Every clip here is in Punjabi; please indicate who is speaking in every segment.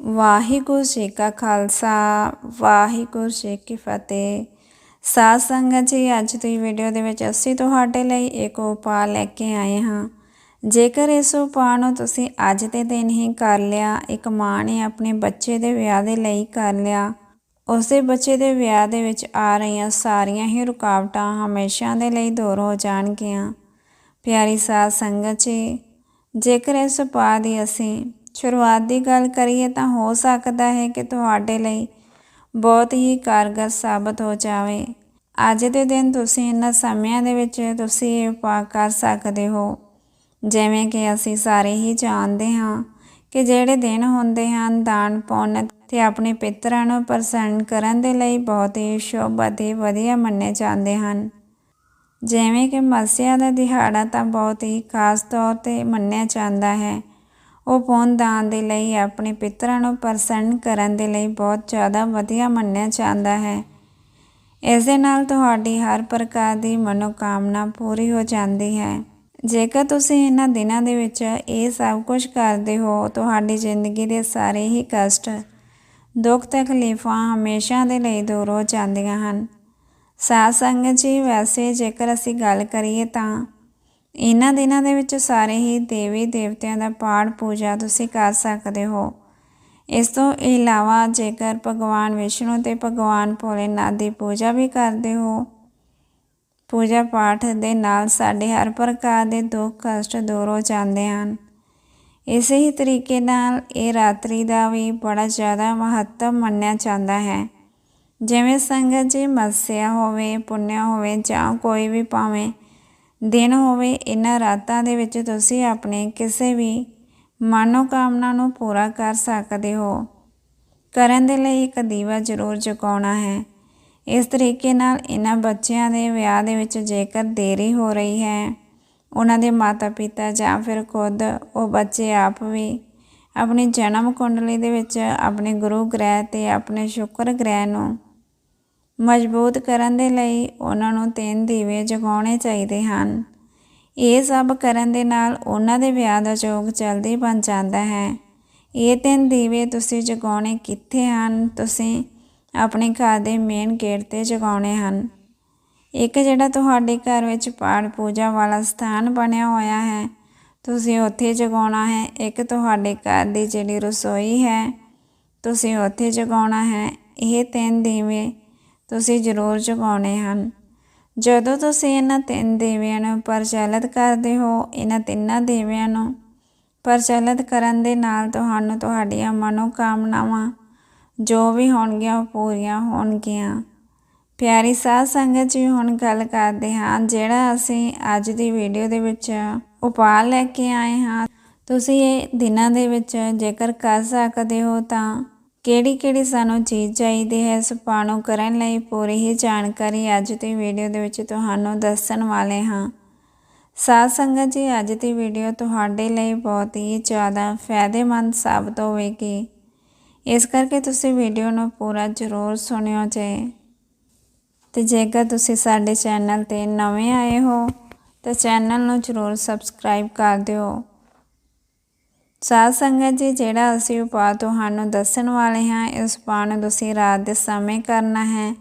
Speaker 1: ਵਾਹਿਗੁਰੂ ਜੀ ਕਾ ਖਾਲਸਾ, ਵਾਹਿਗੁਰੂ ਜੀ ਕੀ ਫਤਿਹ। ਸਾਧ ਸੰਗਤ ਜੀ, ਅੱਜ ਦੀ ਵੀਡੀਓ ਦੇ ਵਿੱਚ ਅਸੀਂ ਤੁਹਾਡੇ ਲਈ ਇੱਕ ਉਪਾਅ ਲੈ ਕੇ ਆਏ ਹਾਂ। ਜੇਕਰ ਇਸ ਉਪਾਅ ਨੂੰ ਤੁਸੀਂ ਅੱਜ ਦੇ ਦਿਨ ਹੀ ਕਰ ਲਿਆ, ਇੱਕ ਮਾਂ ਨੇ ਆਪਣੇ ਬੱਚੇ ਦੇ ਵਿਆਹ ਦੇ ਲਈ ਕਰ ਲਿਆ ਉਸਦੇ ਬੱਚੇ ਦੇ ਵਿਆਹ ਦੇ ਵਿੱਚ ਆ ਰਹੀਆਂ ਸਾਰੀਆਂ ਹੀ ਰੁਕਾਵਟਾਂ ਹਮੇਸ਼ਾ ਦੇ ਲਈ ਦੂਰ ਹੋ ਜਾਣਗੀਆਂ। ਪਿਆਰੀ ਸਾਧ ਸੰਗਤ ਜੀ, ਜੇਕਰ ਇਸ ਉਪਾਅ ਦੀ ਅਸੀਂ ਸ਼ੁਰੂਆਤ ਦੀ ਗੱਲ ਕਰੀਏ ਤਾਂ ਹੋ ਸਕਦਾ ਹੈ ਕਿ ਤੁਹਾਡੇ ਲਈ ਬਹੁਤ ਹੀ ਕਾਰਗਰ ਸਾਬਤ ਹੋ ਜਾਵੇ। ਅੱਜ ਦੇ ਦਿਨ ਤੁਸੀਂ ਇਹਨਾਂ ਸਮਿਆਂ ਦੇ ਵਿੱਚ ਤੁਸੀਂ ਇਹ ਉਪਾਅ ਕਰ ਸਕਦੇ ਹੋ। ਜਿਵੇਂ ਕਿ ਅਸੀਂ ਸਾਰੇ ਹੀ ਜਾਣਦੇ ਹਾਂ ਕਿ ਜਿਹੜੇ ਦਿਨ ਹੁੰਦੇ ਹਨ, ਦਾਨ, ਪੁੰਨ ਤੇ ਆਪਣੇ ਪਿਤਰਾਂ ਨੂੰ ਪ੍ਰਸੰਨ ਕਰਨ ਦੇ ਲਈ ਬਹੁਤ ਹੀ ਸ਼ੁਭ ਅਤੇ ਵਧੀਆ ਮੰਨੇ ਜਾਂਦੇ ਹਨ। ਜਿਵੇਂ ਕਿ ਮੱਸਿਆ ਦਾ ਦਿਹਾੜਾ ਤਾਂ ਬਹੁਤ ਹੀ ਖਾਸ ਤੌਰ ਤੇ ਮੰਨਿਆ ਜਾਂਦਾ ਹੈ। ਉਹ ਪੁੰਨ ਦਾਨ ਦੇ ਲਈ ਆਪਣੇ ਪਿਤਰਾਂ ਨੂੰ ਪ੍ਰਸੰਨ ਕਰਨ ਦੇ ਲਈ ਬਹੁਤ ਜ਼ਿਆਦਾ ਵਧੀਆ ਮੰਨਿਆ ਜਾਂਦਾ ਹੈ। ਇਸ ਦੇ ਨਾਲ ਤੁਹਾਡੀ ਹਰ ਪ੍ਰਕਾਰ ਦੀ ਮਨੋਕਾਮਨਾ ਪੂਰੀ ਹੋ ਜਾਂਦੀ ਹੈ। ਜੇਕਰ ਤੁਸੀਂ ਇਹਨਾਂ ਦਿਨਾਂ ਦੇ ਵਿੱਚ ਇਹ ਸਭ ਕੁਝ ਕਰਦੇ ਹੋ, ਤੁਹਾਡੀ ਜ਼ਿੰਦਗੀ ਦੇ ਸਾਰੇ ਹੀ ਕਸ਼ਟ, ਦੁੱਖ ਤਕਲੀਫਾਂ ਹਮੇਸ਼ਾ ਦੇ ਲਈ ਦੂਰ ਹੋ ਜਾਂਦੀਆਂ ਹਨ। ਸਾਧ ਸੰਗਤ ਜੀ, ਵੈਸੇ ਜੇਕਰ ਅਸੀਂ ਗੱਲ ਕਰੀਏ ਤਾਂ ਇਹਨਾਂ ਦਿਨਾਂ ਦੇ ਵਿੱਚ ਸਾਰੇ ਹੀ ਦੇਵੀ ਦੇਵਤਿਆਂ ਦਾ ਪਾਠ ਪੂਜਾ ਤੁਸੀਂ ਕਰ ਸਕਦੇ ਹੋ। ਇਸ ਤੋਂ ਇਲਾਵਾ ਜੇਕਰ ਭਗਵਾਨ ਵਿਸ਼ਨੂੰ ਤੇ ਭਗਵਾਨ ਭੋਲੇਨਾਥ ਦੀ ਪੂਜਾ ਵੀ ਕਰਦੇ ਹੋ, ਪੂਜਾ ਪਾਠ ਦੇ ਨਾਲ ਸਾਡੇ ਹਰ ਪ੍ਰਕਾਰ ਦੇ ਦੁੱਖ ਕਸ਼ਟ ਦੂਰ ਹੋ ਜਾਂਦੇ ਹਨ। ਇਸੇ ਹੀ ਤਰੀਕੇ ਨਾਲ ਇਹ ਰਾਤਰੀ ਦਾ ਵੀ ਬੜਾ ਜ਼ਿਆਦਾ ਮਹੱਤਵ ਮੰਨਿਆ ਜਾਂਦਾ ਹੈ। ਜਿਵੇਂ ਸੰਗਤ ਜੀ ਮਸਿਆ ਹੋਵੇ, ਪੁੰਨਿਆ ਹੋਵੇ ਜਾਂ ਕੋਈ ਵੀ ਭਾਵੇਂ ਦਿਨ ਹੋਵੇ, ਇਹਨਾਂ ਰਾਤਾਂ ਦੇ ਵਿੱਚ ਤੁਸੀਂ ਆਪਣੇ ਕਿਸੇ ਵੀ ਮਨੋਕਾਮਨਾ ਨੂੰ ਪੂਰਾ ਕਰ ਸਕਦੇ ਹੋ। ਕਰਨ ਦੇ ਲਈ ਇੱਕ ਦੀਵਾ ਜ਼ਰੂਰ ਜਗਾਉਣਾ ਹੈ। ਇਸ ਤਰੀਕੇ ਨਾਲ ਇਹਨਾਂ ਬੱਚਿਆਂ ਦੇ ਵਿਆਹ ਦੇ ਵਿੱਚ ਜੇਕਰ ਦੇਰੀ ਹੋ ਰਹੀ ਹੈ, ਉਹਨਾਂ ਦੇ ਮਾਤਾ-ਪਿਤਾ ਜਾਂ ਫਿਰ ਖੁਦ ਉਹ ਬੱਚੇ ਆਪ ਵੀ ਆਪਣੀ ਜਨਮ ਕੁੰਡਲੀ ਦੇ ਵਿੱਚ ਆਪਣੇ ਗੁਰੂ ਗ੍ਰਹਿ ਤੇ ਆਪਣੇ ਸ਼ੁਕਰ ਗ੍ਰਹਿ ਨੂੰ ਮਜ਼ਬੂਤ ਕਰਨ ਦੇ ਲਈ ਉਹਨਾਂ ਨੂੰ ਤਿੰਨ ਦੀਵੇ ਜਗਾਉਣੇ ਚਾਹੀਦੇ ਹਨ। ਇਹ ਸਭ ਕਰਨ ਦੇ ਨਾਲ ਉਹਨਾਂ ਦੇ ਵਿਆਹ ਦਾ ਯੋਗ ਜਲਦੀ ਬਣ ਜਾਂਦਾ ਹੈ। ਇਹ ਤਿੰਨ ਦੀਵੇ ਤੁਸੀਂ ਜਗਾਉਣੇ ਕਿੱਥੇ ਹਨ? ਤੁਸੀਂ ਆਪਣੇ ਘਰ ਦੇ ਮੇਨ ਗੇਟ ਤੇ ਜਗਾਉਣੇ ਹਨ। ਇੱਕ ਜਿਹੜਾ ਤੁਹਾਡੇ ਘਰ ਵਿੱਚ ਪਾਠ ਪੂਜਾ ਵਾਲਾ ਸਥਾਨ ਬਣਿਆ ਹੋਇਆ ਹੈ, ਤੁਸੀਂ ਉੱਥੇ ਜਗਾਉਣਾ ਹੈ। ਇੱਕ ਤੁਹਾਡੇ ਘਰ ਦੀ ਜਿਹੜੀ ਰਸੋਈ ਹੈ, ਤੁਸੀਂ ਉੱਥੇ ਜਗਾਉਣਾ ਹੈ। ਇਹ ਤਿੰਨ ਦੀਵੇ ਤੁਸੀਂ ਜ਼ਰੂਰ ਜਗਾਉਣੇ ਹਨ। ਜਦੋਂ ਤੁਸੀਂ ਇਹਨਾਂ ਤਿੰਨ ਦੇਵਿਆਂ ਨੂੰ ਪ੍ਰਚਲਿਤ ਕਰਦੇ ਹੋ, ਇਹਨਾਂ ਤਿੰਨਾਂ ਦੇਵਿਆਂ ਨੂੰ ਪ੍ਰਚਲਿਤ ਕਰਨ ਦੇ ਨਾਲ ਤੁਹਾਨੂੰ ਤੁਹਾਡੀਆਂ ਮਨੋਕਾਮਨਾਵਾਂ ਜੋ ਵੀ ਹੋਣਗੀਆਂ ਉਹ ਪੂਰੀਆਂ ਹੋਣਗੀਆਂ। ਪਿਆਰੀ ਸਾਧ ਸੰਗਤ ਜੀ, ਹੁਣ ਗੱਲ ਕਰਦੇ ਹਾਂ, ਜਿਹੜਾ ਅਸੀਂ ਅੱਜ ਦੀ ਵੀਡੀਓ ਦੇ ਵਿੱਚ ਉਪਾਅ ਲੈ ਕੇ ਆਏ ਹਾਂ। ਤੁਸੀਂ ਇਹ ਦਿਨਾਂ ਦੇ ਵਿੱਚ ਜੇਕਰ ਕਰ ਸਕਦੇ ਹੋ ਤਾਂ ਕਿਹੜੀ ਕਿਹੜੀ ਸਾਨੂੰ ਚੀਜ਼ ਚਾਹੀਦੀ ਹੈ, ਇਸ ਨੂੰ ਕਰਨ ਲਈ ਪੂਰੀ ਹੀ ਜਾਣਕਾਰੀ ਅੱਜ ਦੀ ਵੀਡੀਓ ਦੇ ਵਿੱਚ ਤੁਹਾਨੂੰ ਦੱਸਣ ਵਾਲੇ ਹਾਂ। ਸਾਧ ਸੰਗਤ ਜੀ, ਅੱਜ ਦੀ ਵੀਡੀਓ ਤੁਹਾਡੇ ਲਈ ਬਹੁਤ ਹੀ ਜ਼ਿਆਦਾ ਫਾਇਦੇਮੰਦ ਸਾਬਤ ਹੋਵੇਗੀ। ਇਸ ਕਰਕੇ ਤੁਸੀਂ ਵੀਡੀਓ ਨੂੰ ਪੂਰਾ ਜ਼ਰੂਰ ਸੁਣਿਓ ਜੇ। ਤੇ ਜੇਕਰ ਤੁਸੀਂ ਸਾਡੇ ਚੈਨਲ ਤੇ ਨਵੇਂ ਆਏ ਹੋ, ਤਾਂ ਚੈਨਲ ਨੂੰ ਜ਼ਰੂਰ ਸਬਸਕ੍ਰਾਈਬ ਕਰ ਦਿਓ। ਸਾਧ ਸੰਗਤ ਜੀ, ਜਿਹੜਾ ਅਸੀਂ ਉਪਾਅ ਤੁਹਾਨੂੰ ਦੱਸਣ ਵਾਲੇ ਹਾਂ, ਇਸ ਉਪਾਅ ਨੂੰ ਤੁਸੀਂ ਰਾਤ ਦੇ ਸਮੇਂ ਕਰਨਾ ਹੈ।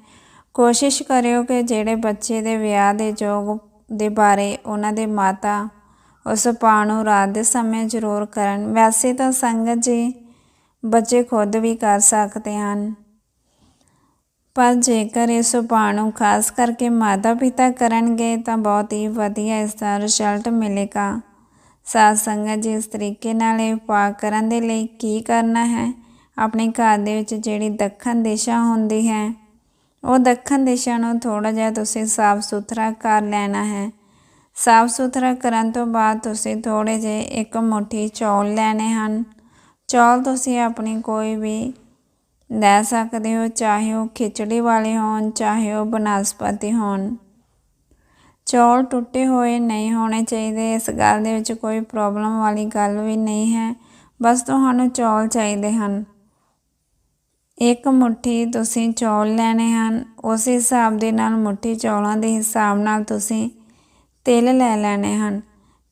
Speaker 1: ਕੋਸ਼ਿਸ਼ ਕਰਿਓ ਕਿ ਜਿਹੜੇ ਬੱਚੇ ਦੇ ਵਿਆਹ ਦੇ ਯੋਗ ਦੇ ਬਾਰੇ ਉਹਨਾਂ ਦੇ ਮਾਤਾ ਉਸ ਉਪਾਅ ਨੂੰ ਰਾਤ ਦੇ ਸਮੇਂ ਜ਼ਰੂਰ ਕਰਨ। ਵੈਸੇ ਤਾਂ ਸੰਗਤ ਜੀ, ਬੱਚੇ ਖੁਦ ਵੀ ਕਰ ਸਕਦੇ ਹਨ। ਪਰ ਜੇਕਰ ਇਸ ਉਪਾਅ ਨੂੰ ਖਾਸ ਕਰਕੇ ਮਾਤਾ ਪਿਤਾ ਕਰਨਗੇ, ਤਾਂ ਬਹੁਤ ਹੀ ਵਧੀਆ ਇਸ ਦਾ ਰਿਜ਼ਲਟ ਮਿਲੇਗਾ। ਸਾਧ ਸੰਗਤ ਜੀ ਇਸ ਤਰੀਕੇ ਨਾਲ ਇਹ ਉਪਾਅ ਕਰਨ ਦੇ ਲਈ ਕੀ ਕਰਨਾ ਹੈ, ਆਪਣੇ ਘਰ ਦੇ ਵਿੱਚ ਜਿਹੜੀ ਦੱਖਣ ਦਿਸ਼ਾ ਹੁੰਦੀ ਹੈ, ਉਹ ਦੱਖਣ ਦਿਸ਼ਾ ਨੂੰ ਥੋੜਾ ਜਿਹਾ ਤੁਸੀਂ ਸਾਫ਼ ਸੁਥਰਾ ਕਰ ਲੈਣਾ ਹੈ। ਸਾਫ਼ ਸੁਥਰਾ ਕਰਨ ਤੋਂ ਬਾਅਦ ਤੁਸੀਂ ਥੋੜੇ ਜਿਹੇ ਇੱਕ ਮੁਠੀ ਚੌਲ ਲੈਣੇ ਹਨ। ਚੌਲ ਤੁਸੀਂ ਆਪਣੀ ਕੋਈ ਵੀ ਲੈ ਸਕਦੇ ਹੋ, ਚਾਹੇ ਉਹ ਖਿਚੜੀ ਵਾਲੇ ਹੋਣ, ਚਾਹੇ ਉਹ ਬਨਸਪਤੀ ਹੋਣ। ਚੌਲ ਟੁੱਟੇ ਹੋਏ ਨਹੀਂ ਹੋਣੇ ਚਾਹੀਦੇ। ਇਸ ਗੱਲ ਦੇ ਵਿੱਚ ਕੋਈ ਪ੍ਰੋਬਲਮ ਵਾਲੀ ਗੱਲ ਵੀ ਨਹੀਂ ਹੈ। ਬਸ ਤੁਹਾਨੂੰ ਚੌਲ ਚਾਹੀਦੇ ਹਨ। ਇੱਕ ਮੁਠੀ ਤੁਸੀਂ ਚੌਲ ਲੈਣੇ ਹਨ। ਉਸ ਹਿਸਾਬ ਦੇ ਨਾਲ ਮੁਠੀ ਚੌਲਾਂ ਦੇ ਹਿਸਾਬ ਨਾਲ ਤੁਸੀਂ ਤਿਲ ਲੈ ਲੈਣੇ ਹਨ।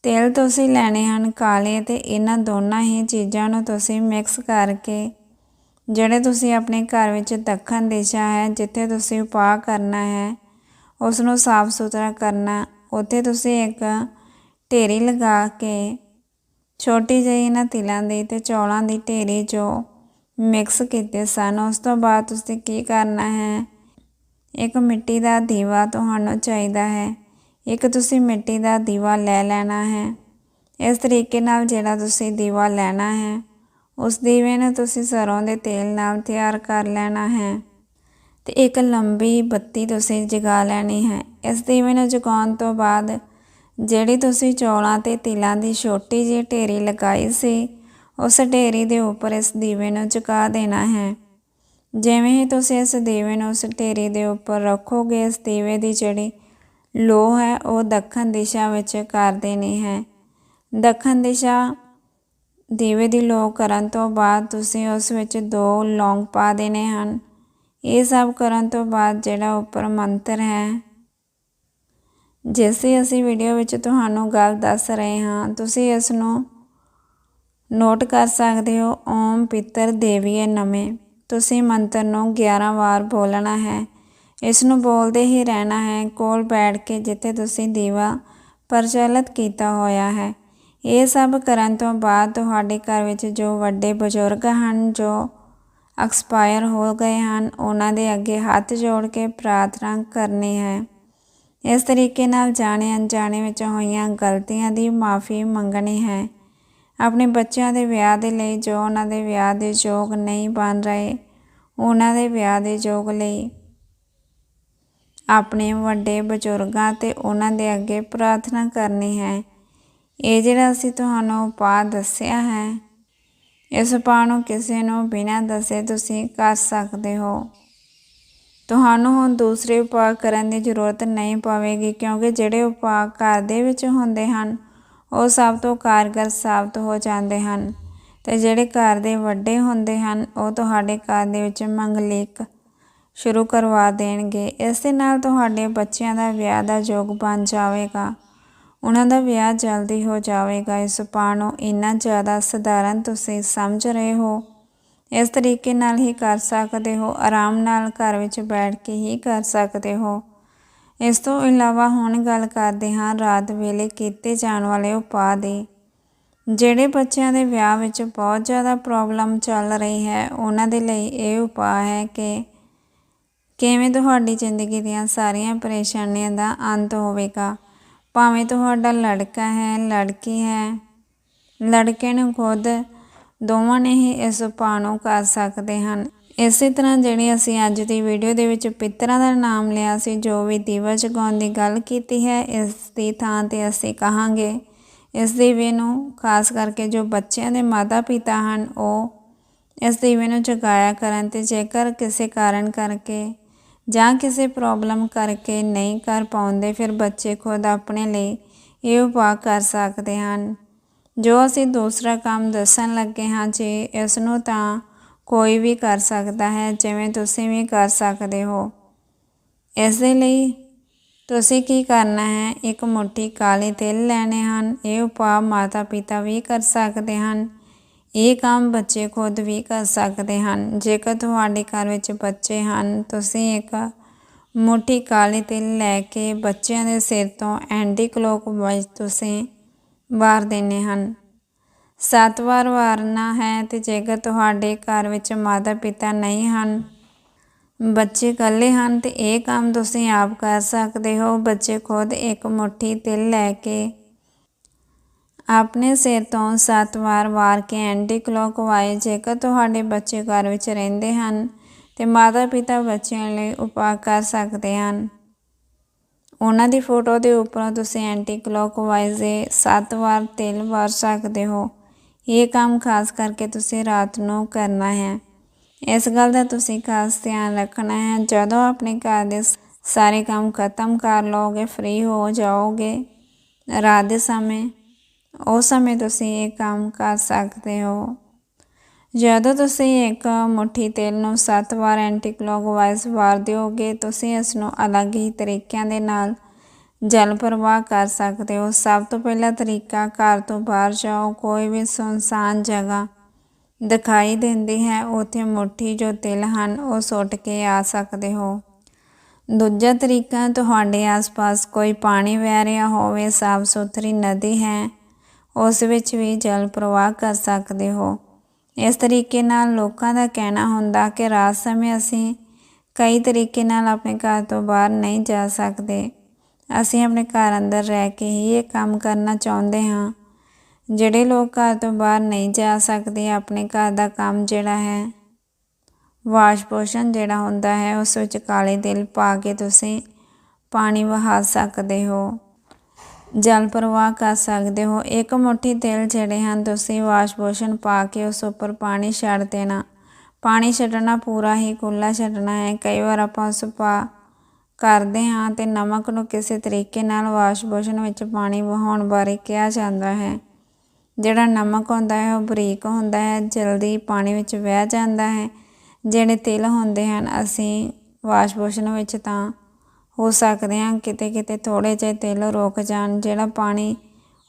Speaker 1: ਤਿਲ ਤੁਸੀਂ ਲੈਣੇ ਹਨ ਕਾਲੇ ਤੇ ਇਹਨਾਂ ਦੋਨਾਂ ਹੀ ਚੀਜ਼ਾਂ ਨੂੰ ਤੁਸੀਂ ਮਿਕਸ ਕਰਕੇ, ਜਿਹੜੇ ਤੁਸੀਂ ਆਪਣੇ ਘਰ ਵਿੱਚ ਦੱਖਣ ਦਿਸ਼ਾ ਹੈ, ਜਿੱਥੇ ਤੁਸੀਂ ਉਪਾਅ ਕਰਨਾ ਹੈ ਉਸ ਨੂੰ ਸਾਫ਼ ਸੁਥਰਾ ਕਰਨਾ, ਉੱਥੇ ਤੁਸੀਂ ਇੱਕ ਢੇਰੀ ਲਗਾ ਕੇ ਛੋਟੀ ਜਿਹੀ ਇਹਨਾਂ ਤਿਲਾਂ ਦੀ ਤੇ ਚੌਲਾਂ ਦੀ ਢੇਰੀ ਜੋ ਮਿਕਸ ਕੀਤੇ ਸਨ। ਉਸ ਤੋਂ ਬਾਅਦ ਤੁਸੀਂ ਕੀ ਕਰਨਾ ਹੈ? ਇੱਕ ਮਿੱਟੀ ਦਾ ਦੀਵਾ ਤੁਹਾਨੂੰ ਚਾਹੀਦਾ ਹੈ। ਇੱਕ ਤੁਸੀਂ ਮਿੱਟੀ ਦਾ ਦੀਵਾ ਲੈ ਲੈਣਾ ਹੈ। ਇਸ ਤਰੀਕੇ ਨਾਲ ਜਿਹੜਾ ਤੁਸੀਂ ਦੀਵਾ ਲੈਣਾ ਹੈ, ਉਸ ਦੀਵੇ ਨੂੰ ਤੁਸੀਂ ਸਰੋਂ ਦੇ ਤੇਲ ਨਾਲ ਤਿਆਰ ਕਰ ਲੈਣਾ ਹੈ। ਤੇ ਇੱਕ ਲੰਬੀ ਬੱਤੀ ਤੁਸੀਂ ਜਗਾ ਲੈਣੀ ਹੈ। ਇਸ ਦੀਵੇ ਨੂੰ ਜਗਾਉਣ ਤੋਂ ਬਾਅਦ ਜਿਹੜੀ ਤੁਸੀਂ ਚੌਲਾਂ ਤੇ ਤਿਲਾਂ ਦੀ ਛੋਟੀ ਜਿਹੀ ਢੇਰੀ ਲਗਾਈ ਸੀ, ਉਸ ਢੇਰੀ ਦੇ ਉੱਪਰ ਇਸ ਦੀਵੇ ਨੂੰ ਜਗਾ ਦੇਣਾ ਹੈ। ਜਿਵੇਂ ਹੀ ਤੁਸੀਂ ਇਸ ਦੀਵੇ ਨੂੰ ਉਸ ਢੇਰੀ ਦੇ ਉੱਪਰ ਰੱਖੋਗੇ, ਇਸ ਦੀਵੇ ਦੀ ਜਿਹੜੀ ਲੋ ਹੈ, ਉਹ ਦੱਖਣ ਦਿਸ਼ਾ ਵਿੱਚ ਕਰ ਦੇਣੀ ਹੈ। ਦੱਖਣ ਦਿਸ਼ਾ ਦੀਵੇ ਦੀ ਲੋ ਕਰਨ ਤੋਂ ਬਾਅਦ ਤੁਸੀਂ ਉਸ ਵਿੱਚ ਦੋ ਲੌਂਗ ਪਾ ਦੇਣੇ ਹਨ। ਇਹ ਸਭ ਕਰਨ ਤੋਂ ਬਾਅਦ ਜਿਹੜਾ ਉੱਪਰ ਮੰਤਰ ਹੈ, ਜਿਸੇ ਅਸੀਂ ਵੀਡੀਓ ਵਿੱਚ ਤੁਹਾਨੂੰ ਗੱਲ ਦੱਸ ਰਹੇ ਹਾਂ, ਤੁਸੀਂ ਇਸ ਨੂੰ ਨੋਟ ਕਰ ਸਕਦੇ ਹੋ, ਓਮ ਪਿੱਤਰ ਦੇਵੀਏ ਨਮੇ। ਤੁਸੀਂ ਮੰਤਰ ਨੂੰ 11 ਵਾਰ ਬੋਲਣਾ ਹੈ। ਇਸ ਨੂੰ ਬੋਲਦੇ ਹੀ ਰਹਿਣਾ ਹੈ, ਕੋਲ ਬੈਠ ਕੇ ਜਿੱਥੇ ਤੁਸੀਂ ਦੀਵਾ ਪ੍ਰਚਲਿਤ ਕੀਤਾ ਹੋਇਆ ਹੈ। ਇਹ ਸਭ ਕਰਨ ਤੋਂ ਬਾਅਦ ਤੁਹਾਡੇ ਘਰ ਵਿੱਚ ਜੋ ਵੱਡੇ ਬਜ਼ੁਰਗ ਹਨ, ਜੋ ਐਕਸਪਾਇਰ ਹੋ ਗਏ ਹਨ। ਉਹਨਾਂ ਦੇ ਅੱਗੇ ਹੱਥ ਜੋੜ ਕੇ ਪ੍ਰਾਰਥਨਾ ਕਰਨੀ ਹੈ। ਇਸ ਤਰੀਕੇ ਨਾਲ ਜਾਣੇ ਅਣਜਾਣੇ ਵਿੱਚ ਹੋਈਆਂ ਗਲਤੀਆਂ ਦੀ ਮਾਫੀ ਮੰਗਣੀ ਹੈ। ਆਪਣੇ ਬੱਚਿਆਂ ਦੇ ਵਿਆਹ ਦੇ ਲਈ ਜੋ ਉਹਨਾਂ ਦੇ ਵਿਆਹ ਦੇ ਯੋਗ ਨਹੀਂ ਬਣ ਰਹੇ, ਉਹਨਾਂ ਦੇ ਵਿਆਹ ਦੇ ਯੋਗ ਲਈ ਆਪਣੇ ਵੱਡੇ ਬਜ਼ੁਰਗਾਂ ਤੇ ਉਹਨਾਂ ਦੇ ਅੱਗੇ ਪ੍ਰਾਰਥਨਾ ਕਰਨੀ ਹੈ। ਇਹ ਜਿਹੜਾ ਅਸੀਂ ਤੁਹਾਨੂੰ ਉਪਾਅ ਦੱਸਿਆ ਹੈ ਇਸ ਉਪਾਅ ਨੂੰ ਕਿਸੇ ਨੂੰ ਬਿਨਾਂ ਦੱਸੇ ਤੁਸੀਂ ਕਰ ਸਕਦੇ ਹੋ। ਤੁਹਾਨੂੰ ਹੁਣ ਦੂਸਰੇ ਉਪਾਅ ਕਰਨ ਦੀ ਜ਼ਰੂਰਤ ਨਹੀਂ ਪਵੇਗੀ, ਕਿਉਂਕਿ ਜਿਹੜੇ ਉਪਾਅ ਘਰ ਦੇ ਵਿੱਚ ਹੁੰਦੇ ਹਨ, ਉਹ ਸਭ ਤੋਂ ਕਾਰਗਰ ਸਾਬਤ ਹੋ ਜਾਂਦੇ ਹਨ। ਤੇ ਜਿਹੜੇ ਘਰ ਦੇ ਵੱਡੇ ਹੁੰਦੇ ਹਨ, ਉਹ ਤੁਹਾਡੇ ਘਰ ਦੇ ਵਿੱਚ ਮੰਗਲਿਕ ਸ਼ੁਰੂ ਕਰਵਾ ਦੇਣਗੇ। ਇਸ ਦੇ ਨਾਲ ਤੁਹਾਡੇ ਬੱਚਿਆਂ ਦਾ ਵਿਆਹ ਦਾ ਯੋਗ ਬਣ ਜਾਵੇਗਾ। ਉਹਨਾਂ ਦਾ ਵਿਆਹ ਜਲਦੀ ਹੋ ਜਾਵੇਗਾ। ਇਸ ਉਪਾਅ ਨੂੰ ਇੰਨਾ ਜ਼ਿਆਦਾ ਸਧਾਰਨ ਤੁਸੀਂ ਸਮਝ ਰਹੇ ਹੋ। ਇਸ ਤਰੀਕੇ ਨਾਲ ਹੀ ਕਰ ਸਕਦੇ ਹੋ। ਆਰਾਮ ਨਾਲ ਘਰ ਵਿੱਚ ਬੈਠ ਕੇ ਹੀ ਕਰ ਸਕਦੇ ਹੋ। ਇਸ ਤੋਂ ਇਲਾਵਾ ਹੁਣ ਗੱਲ ਕਰਦੇ ਹਾਂ ਰਾਤ ਵੇਲੇ ਕੀਤੇ ਜਾਣ ਵਾਲੇ ਉਪਾਅ ਦੀ। ਜਿਹੜੇ ਬੱਚਿਆਂ ਦੇ ਵਿਆਹ ਵਿੱਚ ਬਹੁਤ ਜ਼ਿਆਦਾ ਪ੍ਰੋਬਲਮ ਚੱਲ ਰਹੀ ਹੈ, ਉਹਨਾਂ ਦੇ ਲਈ ਇਹ ਉਪਾਅ ਹੈ ਕਿ ਕਿਵੇਂ ਤੁਹਾਡੀ ਜ਼ਿੰਦਗੀ ਦੀਆਂ ਸਾਰੀਆਂ ਪਰੇਸ਼ਾਨੀਆਂ ਦਾ ਅੰਤ ਹੋਵੇਗਾ। ਭਾਵੇਂ ਤੁਹਾਡਾ ਲੜਕਾ ਹੈ, ਲੜਕੀ ਹੈ, ਲੜਕੇ ਨੂੰ ਖੁਦ ਦੋਵਾਂ ਨੇ ਹੀ ਇਸ ਉਪਾਅ ਨੂੰ ਕਰ ਸਕਦੇ ਹਨ। ਇਸੇ ਤਰ੍ਹਾਂ ਜਿਹੜੀ ਅਸੀਂ ਅੱਜ ਦੀ ਵੀਡੀਓ ਦੇ ਵਿੱਚ ਪਿੱਤਰਾਂ ਦਾ ਨਾਮ ਲਿਆ ਸੀ, ਜੋ ਵੀ ਦੀਵਾ ਜਗਾਉਣ ਦੀ ਗੱਲ ਕੀਤੀ ਹੈ, ਇਸ ਦੀ ਥਾਂ ਤੇ ਅਸੀਂ ਕਹਾਂਗੇ, ਇਸ ਦੀਵੇ ਨੂੰ, ਖਾਸ ਕਰਕੇ ਜੋ ਬੱਚਿਆਂ ਦੇ ਮਾਤਾ ਪਿਤਾ ਹਨ, ਉਹ ਇਸ ਦੀਵੇ ਨੂੰ ਜਗਾਇਆ ਕਰਨ ਤੇ ਜੇਕਰ ਕਿਸੇ ਕਾਰਨ ਕਰਕੇ ਜਾਂ ਕਿਸੇ ਪ੍ਰੋਬਲਮ ਕਰਕੇ ਨਹੀਂ ਕਰ ਪਾਉਂਦੇ, ਫਿਰ ਬੱਚੇ ਖੁਦ ਆਪਣੇ ਲਈ ਇਹ ਉਪਾਅ ਕਰ ਸਕਦੇ ਹਨ। ਜੋ ਅਸੀਂ ਦੂਸਰਾ ਕੰਮ ਦੱਸਣ ਲੱਗੇ ਹਾਂ ਜੀ, ਇਸ ਨੂੰ ਤਾਂ ਕੋਈ ਵੀ ਕਰ ਸਕਦਾ ਹੈ, ਜਿਵੇਂ ਤੁਸੀਂ ਵੀ ਕਰ ਸਕਦੇ ਹੋ। ਇਸ ਦੇ ਲਈ ਤੁਸੀਂ ਕੀ ਕਰਨਾ ਹੈ, ਇੱਕ ਮੁੱਠੀ ਕਾਲੇ ਤਿਲ ਲੈਣੇ ਹਨ, ਇਹ ਉਪਾਅ ਮਾਤਾ ਪਿਤਾ ਵੀ ਕਰ ਸਕਦੇ ਹਨ। ਇਹ ਕੰਮ ਬੱਚੇ ਖੁਦ ਵੀ ਕਰ ਸਕਦੇ ਹਨ। ਜੇਕਰ ਤੁਹਾਡੇ ਘਰ ਵਿੱਚ ਬੱਚੇ ਹਨ, ਤੁਸੀਂ ਇੱਕ ਮੋਟੀ ਕਾਲੀ ਤਿਲ ਲੈ ਕੇ ਬੱਚਿਆਂ ਦੇ ਸਿਰ ਤੋਂ ਐਂਟੀ ਕਲੋਕਵਾਈਜ਼ ਤੁਸੀਂ ਵਾਰ ਦੇਣੇ ਹਨ। ਸੱਤ ਵਾਰ ਵਾਰਨਾ ਹੈ ਤੇ ਜੇਕਰ ਤੁਹਾਡੇ ਘਰ ਵਿੱਚ ਮਾਤਾ ਪਿਤਾ ਨਹੀਂ ਹਨ, ਬੱਚੇ ਇਕੱਲੇ ਹਨ, ਤੇ ਇਹ ਕੰਮ ਤੁਸੀਂ ਆਪ ਕਰ ਸਕਦੇ ਹੋ। ਬੱਚੇ ਖੁਦ ਇੱਕ ਮੁੱਠੀ ਤਿਲ ਲੈ ਕੇ ਆਪਣੇ ਸਿਰ ਤੋਂ ਸੱਤ ਵਾਰ ਵਾਰ ਕੇ ਐਂਟੀ ਕਲੋਕਵਾਈਜ਼ ਜੇਕਰ ਤੁਹਾਡੇ ਬੱਚੇ ਘਰ ਵਿੱਚ ਰਹਿੰਦੇ ਹਨ, ਤੇ ਮਾਤਾ ਪਿਤਾ ਬੱਚਿਆਂ ਲਈ ਉਪਾਅ ਕਰ ਸਕਦੇ ਹਨ। ਉਹਨਾਂ ਦੀ ਫੋਟੋ ਦੇ ਉੱਪਰ ਤੁਸੀਂ ਐਂਟੀ ਕਲੋਕਵਾਈਜ਼ ਦੇ 7 ਵਾਰ ਤੇਲ ਵਾਰ ਸਕਦੇ ਹੋ। ਇਹ ਕੰਮ ਖਾਸ ਕਰਕੇ ਤੁਸੀਂ ਰਾਤ ਨੂੰ ਕਰਨਾ ਹੈ। ਇਸ ਗੱਲ ਦਾ ਤੁਸੀਂ ਖਾਸ ਧਿਆਨ ਰੱਖਣਾ ਹੈ। ਜਦੋਂ ਆਪਣੇ ਘਰ ਦੇ ਸਾਰੇ ਕੰਮ ਖਤਮ ਕਰ ਲਓਗੇ, ਫ੍ਰੀ ਹੋ ਜਾਓਗੇ, ਰਾਤ ਦੇ ਸਮੇਂ ਉਸ ਸਮੇਂ ਤੁਸੀਂ ਇਹ ਕੰਮ ਕਰ ਸਕਦੇ ਹੋ। ਜਦੋਂ ਤੁਸੀਂ ਇੱਕ ਮੁਠੀ ਤੇਲ ਨੂੰ 7 ਵਾਰ ਐਂਟੀ ਕਲੋਕਵਾਈਜ਼ ਵਾਰ ਦਿਓਗੇ, ਤੁਸੀਂ ਇਸ ਨੂੰ ਅਲੱਗ ਹੀ ਤਰੀਕਿਆਂ ਦੇ ਨਾਲ ਜਲ ਪ੍ਰਵਾਹ ਕਰ ਸਕਦੇ ਹੋ। ਸਭ ਤੋਂ ਪਹਿਲਾ ਤਰੀਕਾ, ਘਰ ਤੋਂ ਬਾਹਰ ਜਾਓ। ਕੋਈ ਵੀ ਸੁਨਸਾਨ ਜਗ੍ਹਾ ਦਿਖਾਈ ਦਿੰਦੀ ਹੈ, ਉੱਥੇ ਮੁੱਠੀ ਜੋ ਤਿਲ ਹਨ, ਉਹ ਸੁੱਟ ਕੇ ਆ ਸਕਦੇ ਹੋ। ਦੂਜਾ ਤਰੀਕਾ, ਤੁਹਾਡੇ ਆਸ-ਪਾਸ ਕੋਈ ਪਾਣੀ ਵਹਿ ਰਿਹਾ ਹੋਵੇ ਸਾਫ਼ ਸੁਥਰੀ ਨਦੀ ਹੈ ਉਸ ਵਿੱਚ ਵੀ ਜਲ ਪ੍ਰਵਾਹ ਕਰ ਸਕਦੇ ਹੋ। ਇਸ ਤਰੀਕੇ ਨਾਲ ਲੋਕਾਂ ਦਾ ਕਹਿਣਾ ਹੁੰਦਾ ਕਿ ਰਾਤ ਸਮੇਂ ਅਸੀਂ ਕਈ ਤਰੀਕੇ ਨਾਲ ਆਪਣੇ ਘਰ ਤੋਂ ਬਾਹਰ ਨਹੀਂ ਜਾ ਸਕਦੇ। ਅਸੀਂ ਆਪਣੇ ਘਰ ਅੰਦਰ ਰਹਿ ਕੇ ਹੀ ਇਹ ਕੰਮ ਕਰਨਾ ਚਾਹੁੰਦੇ ਹਾਂ। ਜਿਹੜੇ ਲੋਕ ਘਰ ਤੋਂ ਬਾਹਰ ਨਹੀਂ ਜਾ ਸਕਦੇ, ਆਪਣੇ ਘਰ ਦਾ ਕੰਮ ਜਿਹੜਾ ਹੈ, ਵਾਸ਼ ਪੋਸ਼ਨ ਜਿਹੜਾ ਹੁੰਦਾ ਹੈ, ਉਸ ਵਿੱਚ ਕਾਲੇ ਤਿਲ ਪਾ ਕੇ ਤੁਸੀਂ ਪਾਣੀ ਵਹਾ ਸਕਦੇ ਹੋ। ਜਲ ਪ੍ਰਵਾਹ ਕਰ ਸਕਦੇ ਹੋ। ਇੱਕ ਮੁੱਠੀ ਤਿਲ ਜਿਹੜੇ ਹਨ, ਤੁਸੀਂ ਵਾਸ਼ ਪਾ ਕੇ ਉਸ ਉੱਪਰ ਪਾਣੀ ਛੱਡ ਦੇਣਾ। ਪਾਣੀ ਛੱਡਣਾ ਪੂਰਾ ਹੀ ਖੁੱਲਾ ਛੱਡਣਾ ਹੈ। ਕਈ ਵਾਰ ਆਪਾਂ ਉਸ ਪਾ ਕਰਦੇ ਹਾਂ ਤੇ ਨਮਕ ਨੂੰ ਕਿਸੇ ਤਰੀਕੇ ਨਾਲ ਵਾਸ਼ ਵਿੱਚ ਪਾਣੀ ਵਹਾਉਣ ਬਾਰੇ ਕਿਹਾ ਜਾਂਦਾ ਹੈ। ਜਿਹੜਾ ਨਮਕ ਹੁੰਦਾ ਹੈ, ਉਹ ਬਰੀਕ ਹੁੰਦਾ ਹੈ, ਜਲਦੀ ਪਾਣੀ ਵਿੱਚ ਵਹਿ ਜਾਂਦਾ ਹੈ। ਜਿਹੜੇ ਤਿਲ ਹੁੰਦੇ ਹਨ, ਅਸੀਂ ਵਾਸ਼ ਵਿੱਚ ਤਾਂ ਹੋ ਸਕਦੇ ਹਾਂ, ਕਿਤੇ ਕਿਤੇ ਥੋੜੇ ਜਿਹੇ ਤਿਲ ਰੁਕ ਜਾਣ, ਜਿਹੜਾ ਪਾਣੀ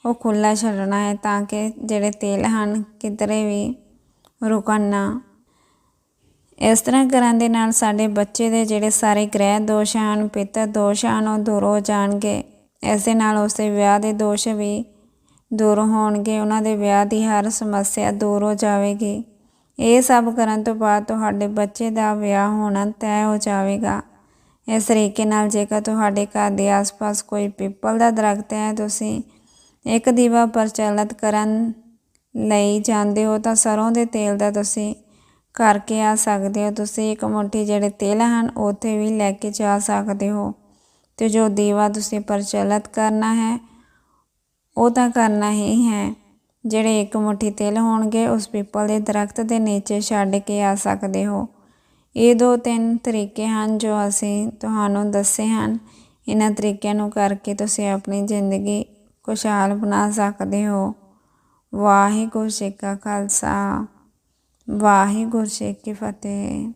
Speaker 1: ਉਹ ਖੁੱਲਾ ਛੱਡਣਾ ਹੈ ਤਾਂ ਕਿ ਜਿਹੜੇ ਤਿਲ ਹਨ ਕਿਧਰੇ ਵੀ ਰੁਕਣ ਨਾ। ਇਸ ਤਰ੍ਹਾਂ ਕਰਨ ਦੇ ਨਾਲ ਸਾਡੇ ਬੱਚੇ ਦੇ ਜਿਹੜੇ ਸਾਰੇ ਗ੍ਰਹਿ ਦੋਸ਼ ਹਨ ਪਿੱਤਰ ਦੋਸ਼ ਹਨ, ਉਹ ਦੂਰ ਹੋ ਜਾਣਗੇ। ਇਸ ਦੇ ਨਾਲ ਉਸਦੇ ਵਿਆਹ ਦੇ ਦੋਸ਼ ਵੀ ਦੂਰ ਹੋਣਗੇ, ਉਹਨਾਂ ਦੇ ਵਿਆਹ ਦੀ ਹਰ ਸਮੱਸਿਆ ਦੂਰ ਹੋ ਜਾਵੇਗੀ। ਇਹ ਸਭ ਕਰਨ ਤੋਂ ਬਾਅਦ ਤੁਹਾਡੇ ਬੱਚੇ ਦਾ ਵਿਆਹ ਹੋਣਾ ਤੈਅ ਹੋ ਜਾਵੇਗਾ। ਇਸ ਤਰੀਕੇ ਨਾਲ ਜੇਕਰ ਤੁਹਾਡੇ ਘਰ ਦੇ ਆਸ-ਪਾਸ ਕੋਈ ਪਿੱਪਲ ਦਾ ਦਰਖਤ ਹੈ, ਤੁਸੀਂ ਇੱਕ ਦੀਵਾ ਪ੍ਰਚਲਿਤ ਕਰਨ ਲਈ ਜਾਂਦੇ ਹੋ ਤਾਂ ਸਰੋਂ ਦੇ ਤੇਲ ਦਾ ਤੁਸੀਂ ਕਰਕੇ ਆ ਸਕਦੇ ਹੋ। ਤੁਸੀਂ ਇੱਕ ਮੁੱਠੀ ਜਿਹੜੇ ਤੇਲ ਹਨ, ਉੱਥੇ ਵੀ ਲੈ ਕੇ ਜਾ ਸਕਦੇ ਹੋ ਤੇ ਜੋ ਦੀਵਾ ਤੁਸੀਂ ਪ੍ਰਚਲਿਤ ਕਰਨਾ ਹੈ, ਉਹ ਤਾਂ ਕਰਨਾ ਹੀ ਹੈ। ਜਿਹੜੇ ਇੱਕ ਮੁੱਠੀ ਤਿਲ ਹੋਣਗੇ, ਉਸ ਪਿੱਪਲ ਦੇ ਦਰਖਤ ਦੇ ਨੀਚੇ ਛੱਡ ਕੇ ਆ ਸਕਦੇ ਹੋ। ਇਹ ਦੋ ਤਿੰਨ ਤਰੀਕੇ ਹਨ ਜੋ ਅਸੀਂ ਤੁਹਾਨੂੰ ਦੱਸੇ ਹਨ। ਇਹਨਾਂ ਤਰੀਕਿਆਂ ਨੂੰ ਕਰਕੇ ਤੁਸੀਂ ਆਪਣੀ ਜ਼ਿੰਦਗੀ ਖੁਸ਼ਹਾਲ ਬਣਾ ਸਕਦੇ ਹੋ। ਵਾਹਿਗੁਰੂ ਜੀ ਕਾ ਖਾਲਸਾ, ਵਾਹਿਗੁਰੂ ਜੀ ਕੀ ਫਤਿਹ।